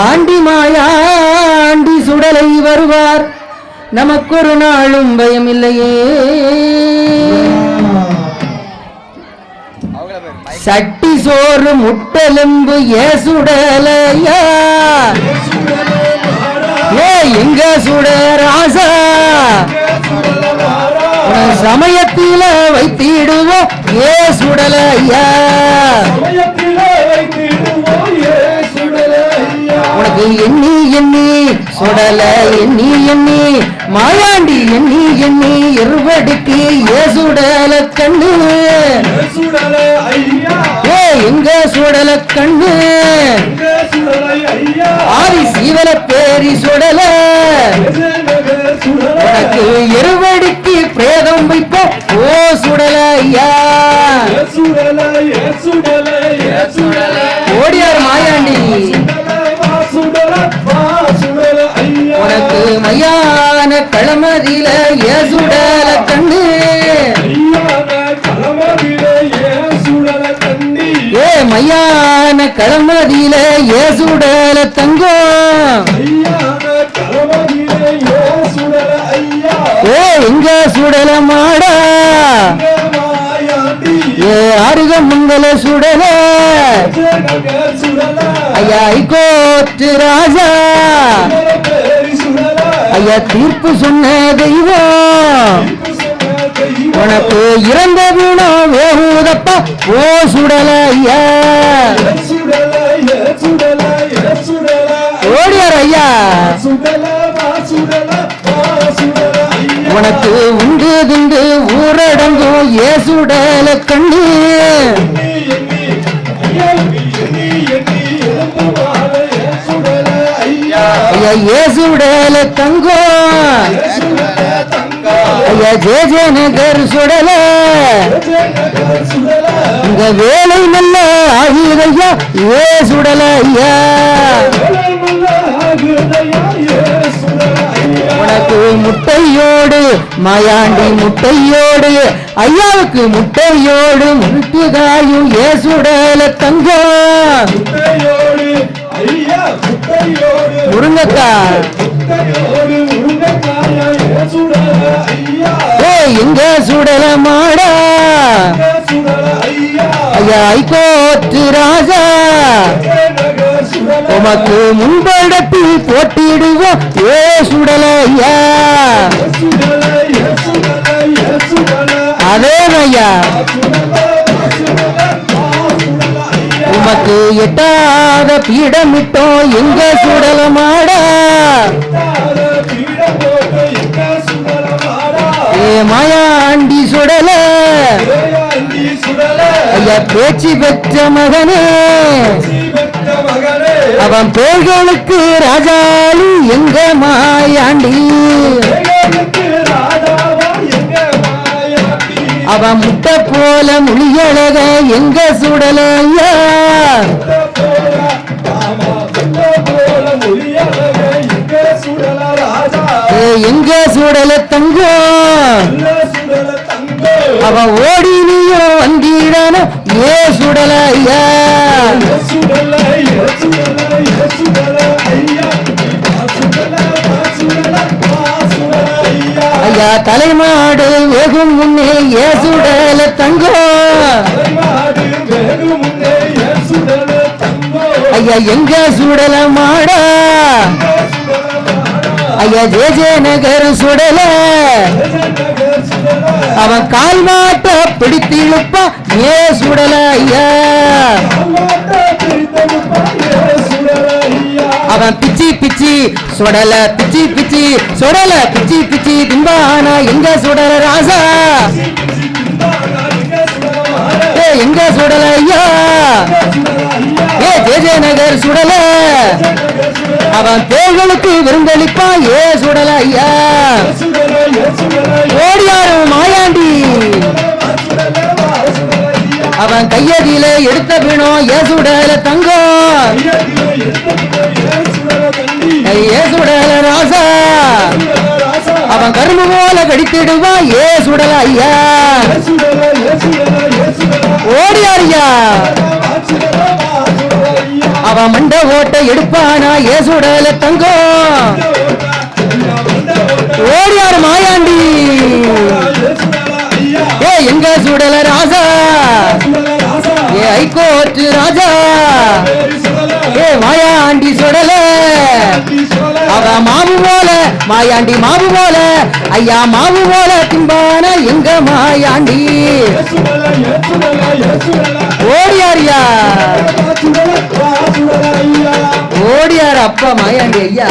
Aunty மாயா aunty சுடலை வருவார். நமக்கொரு நாளும் பயமில்லையே. சட்டி சோறு முட்டெலும்பு ஏசுடலையா ஏ எங்க சுட ராசா? சமயத்தில வைத்திடுவோம் ஏ சுடலையா? எண்ணி எண்ணி சுடல எண்ணி எண்ணி மாயாண்டி எண்ணி எண்ணி இருவடிக்கு ஏ சுடல கண்ணு. ஏ எங்க சுடல கண்ணு. ஆதி சீவல பேரி சுடல. உனக்கு இருவடிக்கு பிரேதம் வைப்ப ஓ சுடல ஐயா. ஓடியார் மையான களமதியில ஏ சுடல கண்ணு. ஏ மையான களமதியில ஏ சுடல தங்கம் ஏ எங்க சுடல மாடா. ஏ அருக மங்கள சுடல. ஐயா ஐகோட்டு ராஜா. ஐயா தீர்ப்பு சொன்ன தெய்வம். உனக்கு இறந்த வீணா வேகுதப்பா ஓ சுடல ஐயா ஓடியார் ஐயா. உனக்கு உண்டு திண்டு ஊரடங்கும் ஏ சுடல கண்ணு ஏசுடல ஏ தங்கம் ஐயா ஜே ஜே நகர் சுடல. இந்த வேலை நல்ல ஆகியதையா ஏ சுடல ஐயா. உனக்கு முட்டையோடு மாயாண்டி முட்டையோடு ஐயாவுக்கு முட்டையோடு முட்டுகாயும் ஏ சுடல தங்கம் எங்க சுடல மாடா? ஐயா ஐகோத்து ராஜா. உமக்கு முன்படத்தில் போட்டிடுவோம். ஏ சுடல ஐயா. அதே ஐயா. உமக்கு எட்டாத பீடமிட்டோம். எங்க சுடல பேச்சு பெற்ற மகனே. அவன் பேர்களுக்கு ராஜாலி எங்க மாயாண்டி? அவன் முட்டை போல முழியழக எங்க சுடலையா? எங்க சுடல தங்கம் அவன் ஓடின ஐயா தலைமாடு வெகும் முன்னே ஏ சுடல தங்கம் ஐயா எங்க சுடல மாடா? ஐயா ஜே ஜே நகர் சுடல. அவன் கால் மாட்ட பிடித்து இழுப்பா ஏ சுடல ஐயா. சுடல பிச்சி பிச்சி சுடல பிச்சி பிச்சி திம்பானா எங்க சுடல ராசா? ஏ எங்க சுடல ஐயா? ஏ ஜே ஜே நகர் சுடல. அவன் தேர்களுக்கு விருந்தளிப்பா ஏ சுடல ஐயா? ஓடியாரு மாயாண்டி. அவன் கையடியில எடுத்த பிணம் ஏ சுடல தங்கம். அவன் கரும்பு போல கடித்திடுவா ஏ சுடல ஐயா ஓடியாரியா அவ மண்ட ஓட்ட எடுப்பானா ஏ சுடல தங்கம் ஓடியாரு மாயாண்டி. ஏ எங்க சுடல ராஜா? ஏ ஐகோர்ட் ராஜா? ஏ மாயாண்டி சுடல. அவ மாமுவா மாயாண்டி மாவு போல ஐயா மாவு போல திம்பான எங்க மாயாண்டி? ஓடியாரியா? ஓடியார் அப்பா மாயாண்டி ஐயா.